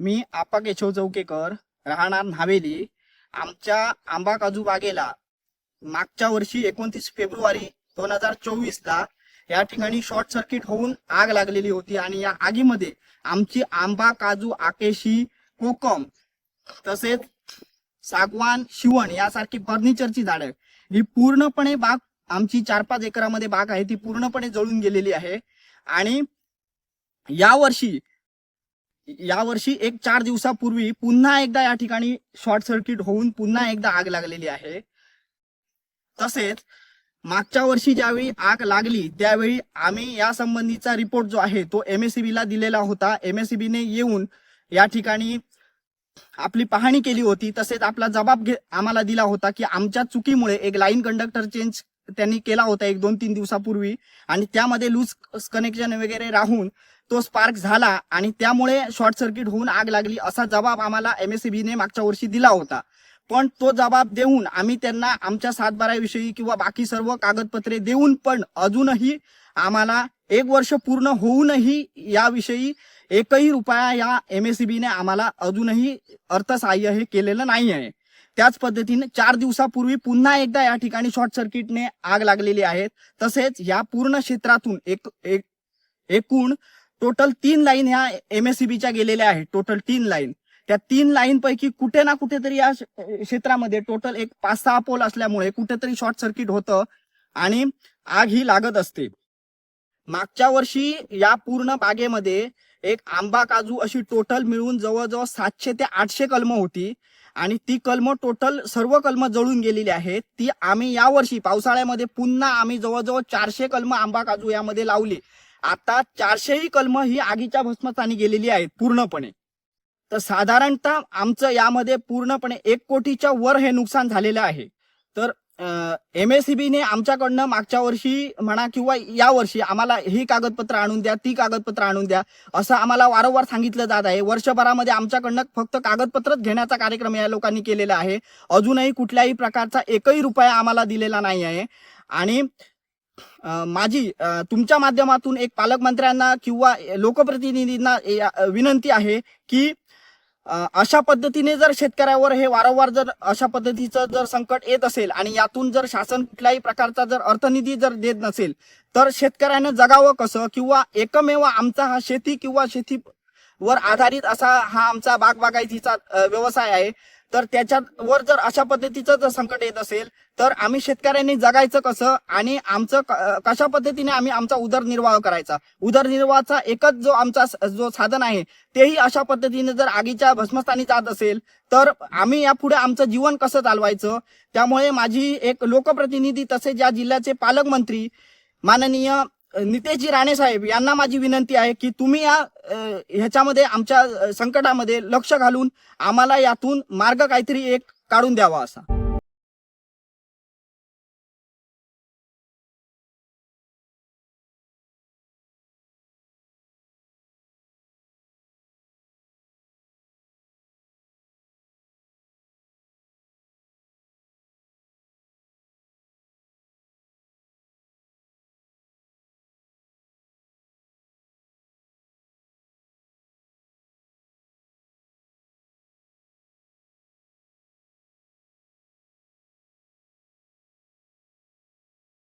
मी आपा केशव चौकेकर राहणार न्हावेली. आमच्या आंबा काजू बागेला मागच्या वर्षी एकोणतीस फेब्रुवारी दोन हजार चोवीस ला या ठिकाणी शॉर्ट सर्किट होऊन आग लागलेली होती आणि या आगीमध्ये आमची आंबा काजू आकेशी कोकम तसेच सागवान शिवण यासारखी फर्निचरची झाडं ही पूर्णपणे बाग आमची चार पाच एकरामध्ये बाग आहे ती पूर्णपणे जळून गेलेली आहे. आणि यावर्षी यावर्षी एक चार दिवसापूर्वी पुन्हा एकदा या ठिकाणी शॉर्ट सर्किट होऊन पुन्हा एकदा आग लागलेली आहे. तसेच मागच्या वर्षी ज्यावेळी आग लागली त्यावेळी आम्ही या संबंधीचा रिपोर्ट जो आहे तो एमएससीबी ला दिलेला होता. MSCB ने येऊन या ठिकाणी आपली पाहणी केली होती. तसेच आपला जबाब घे आम्हाला दिला होता की आमच्या चुकीमुळे एक लाईन कंडक्टर चेंज त्यांनी केला होता एक दोन तीन दिवसापूर्वी. आणि त्यामध्ये लूज कनेक्शन वगैरे राहून तो स्पार्क झाला आणि त्यामुळे शॉर्ट सर्किट होऊन आग लागली असा जबाब आम्हाला MSCB बीने मागच्या वर्षी दिला होता. पण तो जबाब देऊन आम्ही त्यांना आमच्या सातबाराविषयी किंवा बाकी सर्व कागदपत्रे देऊन पण अजूनही आम्हाला एक वर्ष पूर्ण होऊनही याविषयी एकही रुपया या MSCB बीने आम्हाला अजूनही अर्थसहाय्य हे केलेलं नाही आहे त्याच पद्धतीने चार दिवसापूर्वी पुन्हा एकदा या ठिकाणी शॉर्ट सर्किटने आग लागलेली आहे. तसेच या पूर्ण क्षेत्रातून एक एक एकूण टोटल तीन लाईन ह्या एमएससीबीच्या गेलेल्या आहेत. टोटल तीन लाईन. त्या तीन लाईन पैकी कुठे ना कुठेतरी या क्षेत्रामध्ये टोटल एक पाच सहा पोल असल्यामुळे कुठेतरी शॉर्ट सर्किट होतं आणि आग ही लागत असते. मागच्या वर्षी या पूर्ण बागेमध्ये एक आंबा काजू अशी टोटल मिळून जवळजवळ सातशे ते आठशे कलम होती आणि ती कलम टोटल सर्व कलम जळून गेलेली आहेत. ती आम्ही यावर्षी पावसाळ्यामध्ये पुन्हा आम्ही जवळजवळ चारशे कलम आंबा काजू यामध्ये लावली. आता चारशेही कलमं ही आगीच्या भस्मस्थानी गेलेली आहेत पूर्णपणे. तर साधारणतः आमचं यामध्ये पूर्णपणे एक कोटीच्या वर हे नुकसान झालेलं आहे. तर एम एस ने आमच्याकडनं मागच्या वर्षी म्हणा किंवा या वर्षी आम्हाला ही कागदपत्र आणून द्या ती कागदपत्र आणून द्या असं आम्हाला वारंवार सांगितलं जात आहे. वर्षभरामध्ये आमच्याकडनं फक्त कागदपत्रच घेण्याचा कार्यक्रम या लोकांनी केलेला आहे. अजूनही कुठल्याही प्रकारचा एकही रुपया आम्हाला दिलेला नाही आहे. आणि माझी तुमच्या माध्यमातून एक पालकमंत्र्यांना किंवा लोकप्रतिनिधींना विनंती आहे की अशा पद्धतीने जर शेतकऱ्यावर हे वारंवार जर अशा पद्धतीचं जर संकट येत असेल आणि यातून जर शासन कुठल्याही प्रकारचा जर अर्थनिधी जर देत नसेल तर शेतकऱ्यानं जगावं कसं? किंवा एकमेव आमचा हा शेती किंवा शेती वर आधारित असा हा आमचा बागबागायतीचा व्यवसाय आहे. तर त्याच्यावर जर अशा पद्धतीचं जर संकट येत असेल तर आम्ही शेतकऱ्यांनी जगायचं कसं आणि आमचं क- कशा पद्धतीने आम्ही आमचा उदरनिर्वाह करायचा? उदरनिर्वाहाचा एकच जो आमचा स- जो साधन आहे तेही अशा पद्धतीने जर आगीच्या भस्मस्थानी जात असेल तर आम्ही यापुढे आमचं जीवन कसं चालवायचं? त्यामुळे माझी एक लोकप्रतिनिधी तसेच या जिल्ह्याचे पालकमंत्री माननीय नितेशजी राणे साहेब यांना माझी विनंती आहे की तुम्ही या ह्याच्यामध्ये आमच्या संकटामध्ये लक्ष घालून आम्हाला यातून मार्ग काहीतरी एक काढून द्यावा असा.